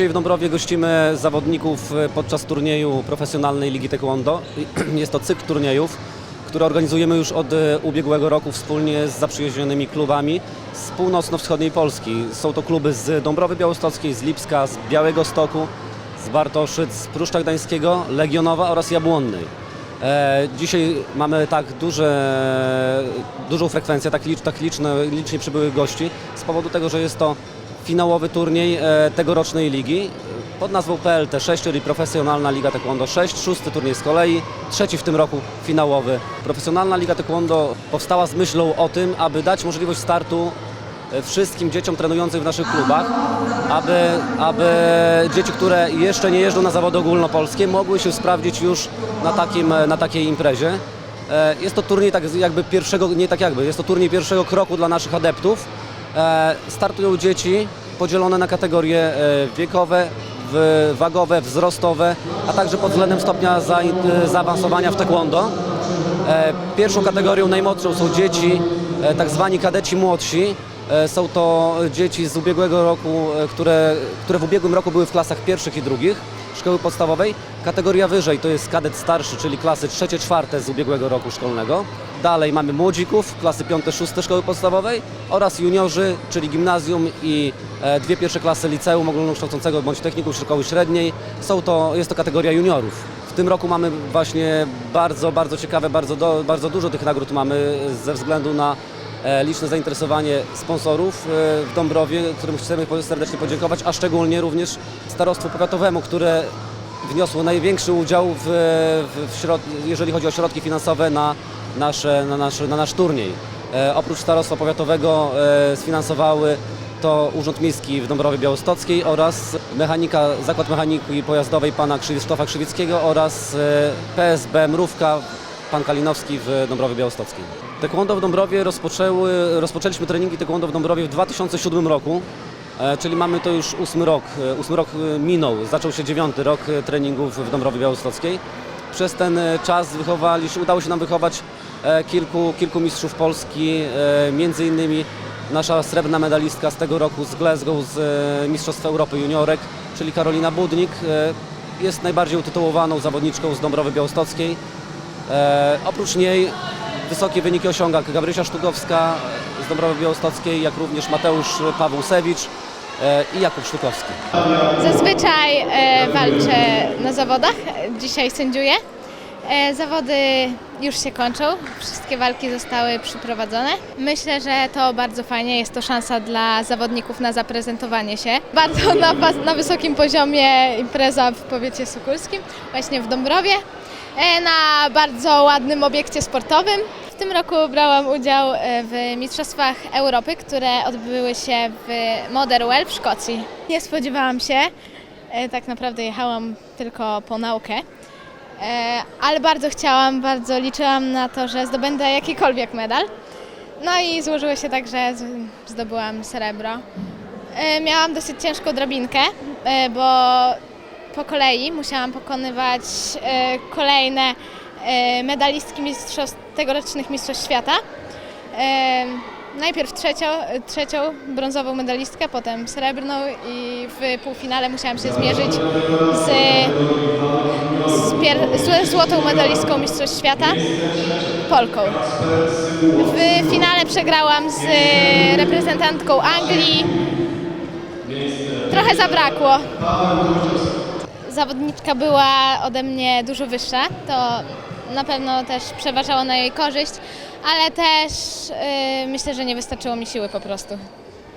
Dzisiaj w Dąbrowie gościmy zawodników e, podczas turnieju profesjonalnej Ligi Taekwondo. Jest to cykl turniejów, który organizujemy już od e, ubiegłego roku wspólnie z zaprzyjaźnionymi klubami z północno-wschodniej Polski. Są to kluby z Dąbrowy Białostockiej, z Lipska, z Białego Stoku, z Bartoszyc, z Pruszcza Gdańskiego, Legionowa oraz Jabłonnej. E, dzisiaj mamy tak duże, dużą frekwencję, tak, licz, tak liczne, licznie przybyłych gości z powodu tego, że jest to finałowy turniej e, tegorocznej ligi e, pod nazwą PLT6, czyli Profesjonalna Liga Taekwondo 6, szósty turniej z kolei, trzeci w tym roku finałowy. Profesjonalna Liga Taekwondo powstała z myślą o tym, aby dać możliwość startu e, wszystkim dzieciom trenującym w naszych klubach, aby, aby dzieci, które jeszcze nie jeżdżą na zawody ogólnopolskie, mogły się sprawdzić już na, takim, na takiej imprezie. E, Jest to turniej tak jakby pierwszego, nie tak jakby, jest to turniej pierwszego kroku dla naszych adeptów. E, Startują dzieci podzielone na kategorie e, wiekowe, wagowe, wzrostowe, a także pod względem stopnia zain- zaawansowania w taekwondo. E, Pierwszą kategorią najmłodszą są dzieci, e, tak zwani kadeci młodsi. E, Są to dzieci z ubiegłego roku, e, które, które w ubiegłym roku były w klasach pierwszych i drugich szkoły podstawowej. Kategoria wyżej to jest kadet starszy, czyli klasy trzecie, czwarte z ubiegłego roku szkolnego. Dalej mamy młodzików, klasy piąte, szóste szkoły podstawowej oraz juniorzy, czyli gimnazjum i e, dwie pierwsze klasy liceum ogólnokształcącego bądź technikum szkoły średniej. Są to, jest to kategoria juniorów. W tym roku mamy właśnie bardzo, bardzo ciekawe, bardzo, do, bardzo dużo tych nagród mamy ze względu na liczne zainteresowanie sponsorów e, w Dąbrowie, którym chcemy serdecznie podziękować, a szczególnie również Starostwu Powiatowemu, które wniosło największy udział w, w, jeżeli chodzi o środki finansowe na, nasze, na, nasz, na nasz turniej. E, oprócz Starostwa Powiatowego e, sfinansowały to Urząd Miejski w Dąbrowie Białostockiej oraz mechanika, Zakład Mechaniki Pojazdowej pana Krzysztofa Krzywickiego oraz e, PSB Mrówka pan Kalinowski w Dąbrowie Białostockiej. Taekwondo w Dąbrowie rozpoczęły, rozpoczęliśmy treningi taekwondo w Dąbrowie w 2007 roku, e, czyli mamy to już ósmy rok. E, Ósmy rok e, minął, zaczął się dziewiąty rok treningów w Dąbrowie Białostockiej. Przez ten czas wychowaliśmy, udało się nam wychować kilku, kilku mistrzów Polski, między innymi nasza srebrna medalistka z tego roku z Glasgow z Mistrzostw Europy Juniorek, czyli Karolina Budnik. Jest najbardziej utytułowaną zawodniczką z Dąbrowy Białostockiej. E, oprócz niej wysokie wyniki osiąga Gabrysia Sztugowska z Dąbrowy Białostockiej, jak również Mateusz Pawłusewicz e, i Jakub Sztukowski. Zazwyczaj e, walczę na zawodach, dzisiaj sędziuję. E, zawody już się kończą, wszystkie walki zostały przyprowadzone. Myślę, że to bardzo fajnie, jest to szansa dla zawodników na zaprezentowanie się. Bardzo na, na wysokim poziomie impreza w powiecie sukulskim, właśnie w Dąbrowie, e, na bardzo ładnym obiekcie sportowym. W tym roku brałam udział e, w Mistrzostwach Europy, które odbyły się w Motherwell w Szkocji. Nie spodziewałam się, e, tak naprawdę jechałam tylko po naukę, e, ale bardzo chciałam, bardzo liczyłam na to, że zdobędę jakikolwiek medal. No i złożyło się tak, że zdobyłam srebro. E, Miałam dosyć ciężką drabinkę, e, bo po kolei musiałam pokonywać e, kolejne e, medalistki mistrzostw, tegorocznych Mistrzostw Świata. E, Najpierw trzecią, trzecią brązową medalistkę, potem srebrną i w półfinale musiałam się zmierzyć z, z, pier- z złotą medalistką Mistrzostw Świata, Polką. W finale przegrałam z reprezentantką Anglii. Trochę zabrakło. Zawodniczka była ode mnie dużo wyższa, to na pewno też przeważało na jej korzyść, ale też yy, myślę, że nie wystarczyło mi siły po prostu.